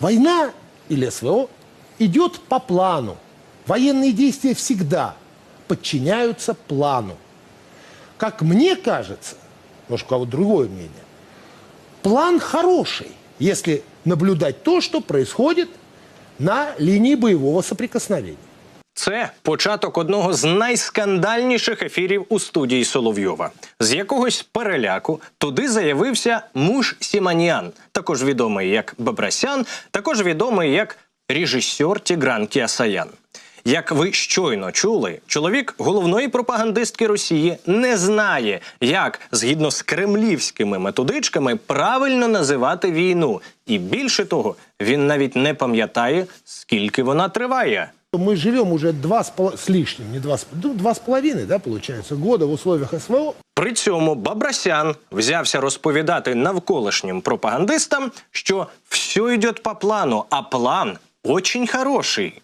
Война или СВО идет по плану. Военные действия всегда подчиняются плану. Как мне кажется, может, у кого-то другое мнение, план хороший, если наблюдать то, что происходит на линии боевого соприкосновения. Це початок одного з найскандальніших ефірів у студії Соловйова. З якогось переляку туди заявився муж Сіманіан, також відомий як Бабрасян, також відомий як режисер Тігран Кіасаян. Як ви щойно чули, чоловік головної пропагандистки Росії не знає, як згідно з кремлівськими методичками правильно називати війну. І більше того, він навіть не пам'ятає, скільки вона триває. Мы живем уже два с, поло- с лишним, не два, с- ну, два с половиной, да, получается, года в условиях СВО. При цьому Бабрасян взявся розповідати навколишнім пропагандистам, що все йде по плану, а план очень хороший.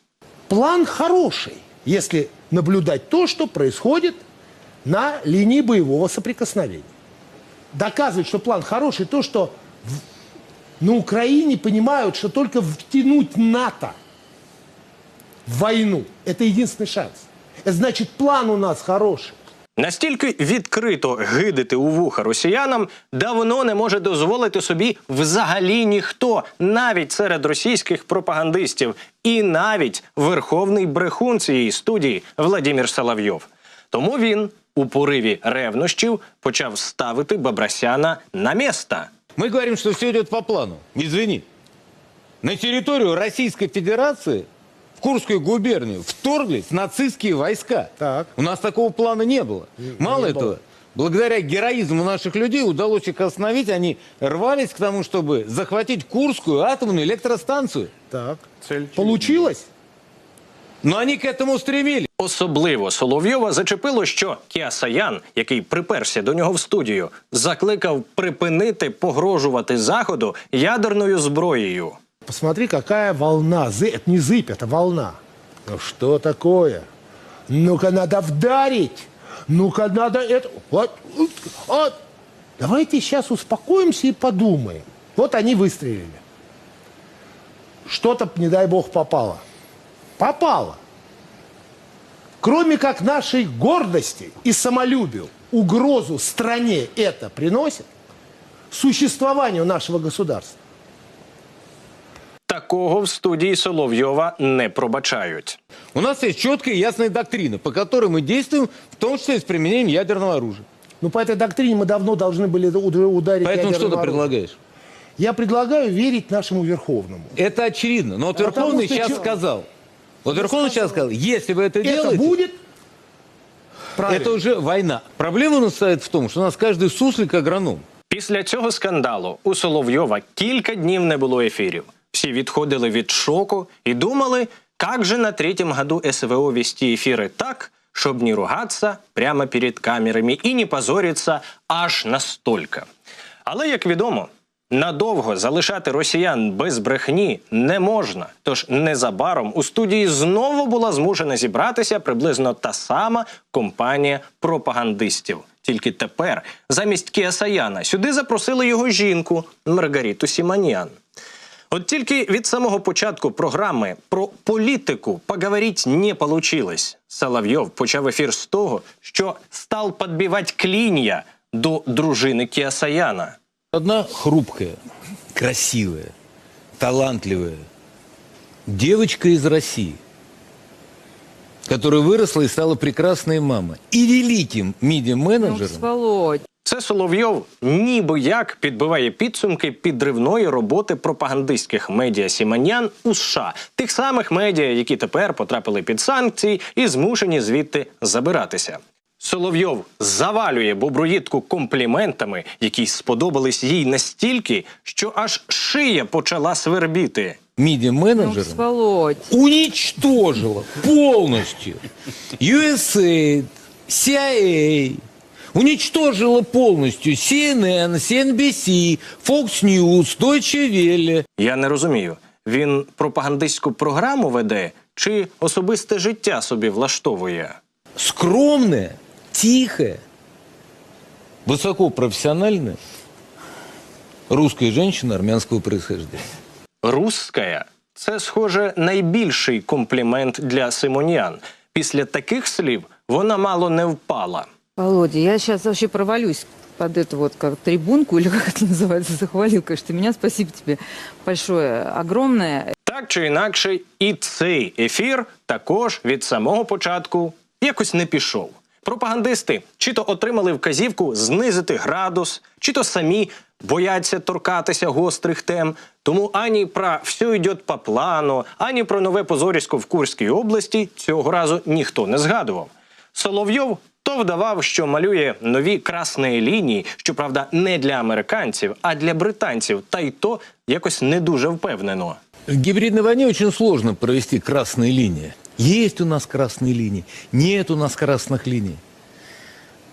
План хороший, если наблюдать то, что происходит на линии боевого соприкосновения. Доказывает, что план хороший, то, что в- на Украине понимают, что только втянуть НАТО войну – это единственный шанс. Это значит, план у нас хороший. Настільки відкрито гидити у вуха росіянам давно не може дозволити собі взагалі ніхто, навіть серед російських пропагандистів, і навіть верховний брехун цієї студії Владимир Соловйов. Тому він у пориві ревнощів почав ставити Бабрасяна на місто. Мы говорим, что все идет по плану. Извини. На территорию Российской Федерации, в Курскую губернию, вторглись нацистские войска. Так. У нас такого плана не было. Мало не этого, было. благодаря героизму наших людей удалось их остановить. Они рвались к тому, чтобы захватить Курскую атомную электростанцию. Так. Получилось? Но они к этому стремились. Особливо Соловйова зачепило, що Кіасаян, який приперся до нього в студію, закликав припинити погрожувати заходу ядерною зброєю. Посмотри, какая волна. Зы- Это не зыбь, это волна. Ну что такое? Ну-ка надо вдарить. Ну-ка надо это... Вот, вот. Давайте сейчас успокоимся и подумаем. Вот они выстрелили. Что-то, не дай бог, попало. Попало. Кроме как нашей гордости и самолюбию, угрозу стране это приносит, существованию нашего государства Такого в студії Соловйова не пробачають. У нас есть четкая и ясная доктрина, по которой мы действуем, в том числе и с применением ядерного оружия. Ну, по этой доктрине мы давно должны были уд- ударить Поэтому что ядерным ты оружием. предлагаешь? Я предлагаю верить нашему Верховному. Это очевидно. Но вот Потому Верховный что сейчас чё- сказал. Вот Верховный сейчас сказал, если вы это, Это делаете, будет правильно. это уже война. Проблема у нас стоит в том, что у нас каждый суслик агроном. Після цього скандалу у Соловйова кілька днів не було ефірів. Всі відходили від шоку і думали, як же на третьем году СВО вести ефіри так, щоб не ругатися прямо перед камерами і не позоритися аж настільки. Але як відомо, надовго залишати росіян без брехні не можна. Тож незабаром у студії знову була змушена зібратися приблизно та сама компанія пропагандистів. Тільки тепер замість Кіасаяна сюди запросили його жінку Маргаріту Сіманіан. От тільки від самого початку програми про політику поговорити не получилось. Соловйов почав ефір з того, що став підбивати клін'я до дружини Кіасаяна. Одна хрупкая, красивая, талантливая девочка из России, которая выросла и стала прекрасной мамой и великим Ну, медиа-менеджером. Це Соловйов ніби як підбиває підсумки підривної роботи пропагандистських медіа Сіманян у США, тих самих медіа, які тепер потрапили під санкції і змушені звідти забиратися. Соловйов завалює боброїдку компліментами, які сподобались їй настільки, що аж шия почала свербіти. Ну, Медиа-менеджером Володь. уничтожила полностью USAID, CIA, уничтожила полностью CNN, CNBC, Fox News, Deutsche Welle. Я не розумію, він пропагандистську програму веде чи особисте життя собі влаштовує. скромная, тихая, высокопрофессиональная русская женщина армянского происхождения. русская це, схоже, найбільший комплімент для Симонян. Після таких слів вона мало не впала. Володя, я сейчас вообще провалюсь под эту вот как трибунку, или как это называется, захвалил, конечно, ты меня. Спасибо тебе большое, огромное. Так чи інакше, і цей ефір також від самого початку якось не пішов. Пропагандисти чи то отримали вказівку знизити градус, чи то самі бояться торкатися гострих тем. Тому ані про все йде по плану, ані про нове позорісько в Курській області цього разу ніхто не згадував. Соловйов то вдавав, що малює нові красні лінії, щоправда, не для американців, а для британців, та й то якось не дуже впевнено. В гибридной войне очень сложно провести красные линии. Есть у нас красные линии, нет у нас красных линий.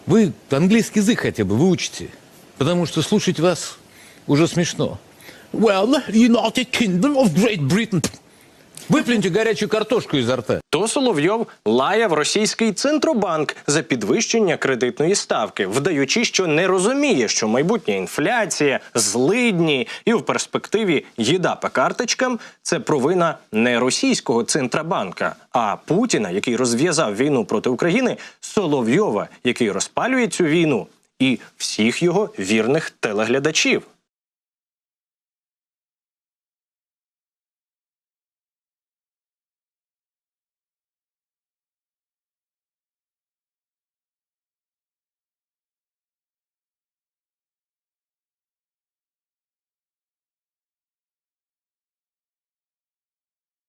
Вы английский язык хотя бы выучите, потому что слушать вас уже смешно. Well, United Kingdom of Great Britain. Выплюньте горячую картошку изо рта. То Соловйов лаяв російський центробанк за підвищення кредитної ставки, вдаючи, що не розуміє, що майбутня інфляція, злидні і в перспективі їда по карточкам це провина не російського центробанка, а Путіна, який розв'язав війну проти України, Соловйова, який розпалює цю війну, і всіх його вірних телеглядачів.